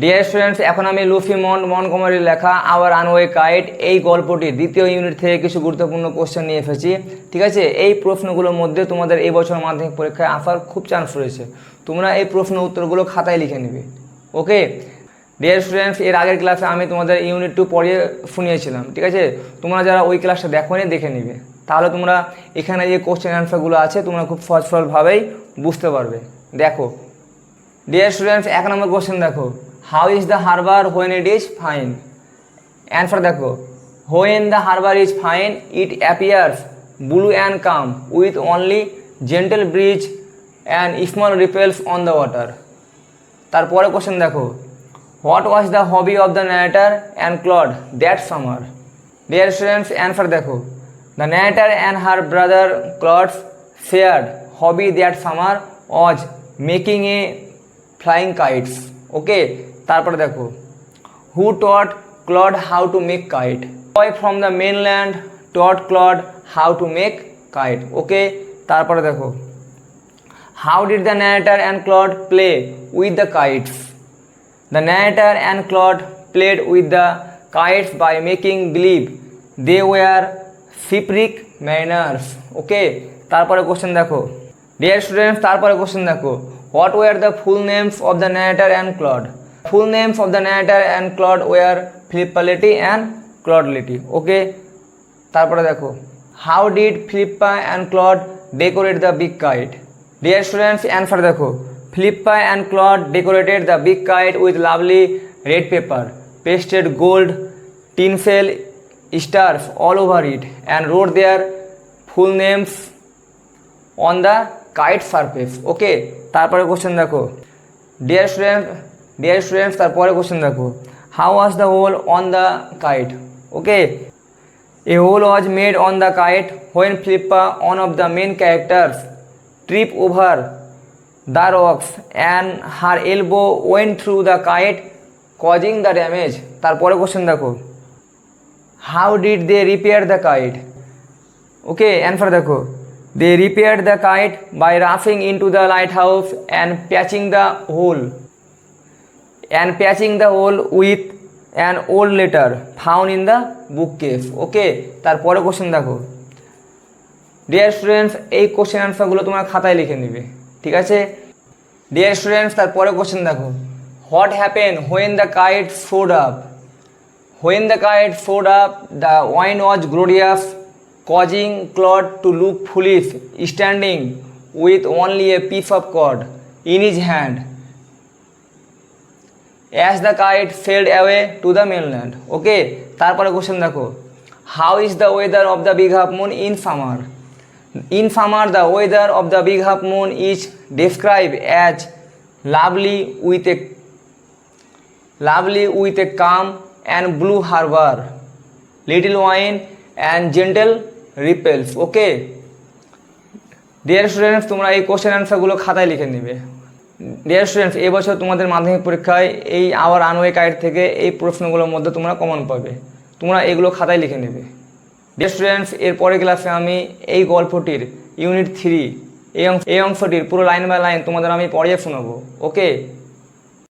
Deer students এখন আমি লুফি মন মনকমারি লেখা আওয়ার আনওয়ে কাইট এই গল্পটি দ্বিতীয় ইউনিট থেকে কিছু গুরুত্বপূর্ণ কোশ্চেন নিয়ে এসেছি। ঠিক আছে? এই প্রশ্নগুলোর মধ্যে তোমাদের এই বছর মাধ্যমিক পরীক্ষায় আসার খুব চান্স রয়েছে। তোমরা এই প্রশ্ন উত্তরগুলো খাতায় লিখে নেবে। ওকে ডিয়ার স্টুডেন্টস এর আগের ক্লাসে আমি তোমাদের ইউনিট টু পড়িয়ে শুনিয়েছিলাম। ঠিক আছে? তোমরা যারা ওই ক্লাসটা দেখো দেখে নিবে। তাহলে তোমরা এখানে যে কোশ্চেন অ্যান্সারগুলো আছে, তোমরা খুব সহজ বুঝতে পারবে। দেখো। ডিয়ার স্টুডেন্টস এক নম্বর কোশ্চেন দেখো। How is the harbour when it is fine answer দেখো when the harbour is fine it appears blue and calm with only gentle breeze and small ripples on the water তারপরে question দেখো what was the hobby of the narrator and Claude that summer dear students answer দেখো the narrator and her brother Claude's shared hobby that summer was making a flying kites okay তারপরে দেখো who taught Claude how to make kite boy from the mainland taught Claude how to make kite okay তারপরে দেখো how did the narrator and Claude play with the kites? The narrator and Claude played with the kites by making believe they were shipwreck mariners. Okay, তারপরে question দেখো dear students তারপরে question দেখো what were the full names of the narrator and Claude? Full names of the narrator and Claude were ফ্লিপালিটি and ক্লডলিটি okay তারপরে দেখো how did Philippa and Claude decorate the big kite dear students answer দেখো Philippa and Claude decorated the big kite with lovely red paper pasted gold tinsel stars all over it and wrote their full names on the kite surface okay তারপরে question দেখো dear student dear students তারপরে question দেখো how was the hole on the kite okay A hole was made on the kite when Flippa, one of the main characters, tripped over the rocks and her elbow went through the kite, causing the damage. তারপরে question দেখো how did they repair the kite okay answer দেখো they repair the kite by rushing into the lighthouse and patching the hole and patching the hole with an old letter. Found in the bookcase. Okay তারপরে question দেখো। Dear students এই question আনসারগুলো তোমরা খাতায় লিখে নিবে। ঠিক আছে? ডিয়ার স্টুডেন্টস তারপরে কোশ্চেন দেখো। What happen when the kite flew up when the kite flew up the wind was glorious causing Claude to look foolish standing with only a piece of cord in his hand as the kite sailed away to the mainland okay তারপরে question দেখো। How is the weather of the big half moon in summer in summer the weather of the big half moon is describe as lovely with a lovely with a calm and blue harbour little wind and gentle ripples okay dear students তোমরা এই question অ্যান্সারগুলো খাতায় লিখে নেবে। Deer students এবছর তোমাদের মাধ্যমিক পরীক্ষায় এই আওয়ার আনওয়ে কাইড থেকে এই প্রশ্নগুলোর মধ্যে তোমরা কমন পাবে। তোমরা এগুলো খাতায় লিখে নেবে। ডিয়ার স্টুডেন্টস এর পরের ক্লাসে আমি এই গল্পটির ইউনিট থ্রি এই অংশ এই অংশটির পুরো লাইন বাই লাইন তোমাদের আমি পড়িয়ে শোনাবো। ওকে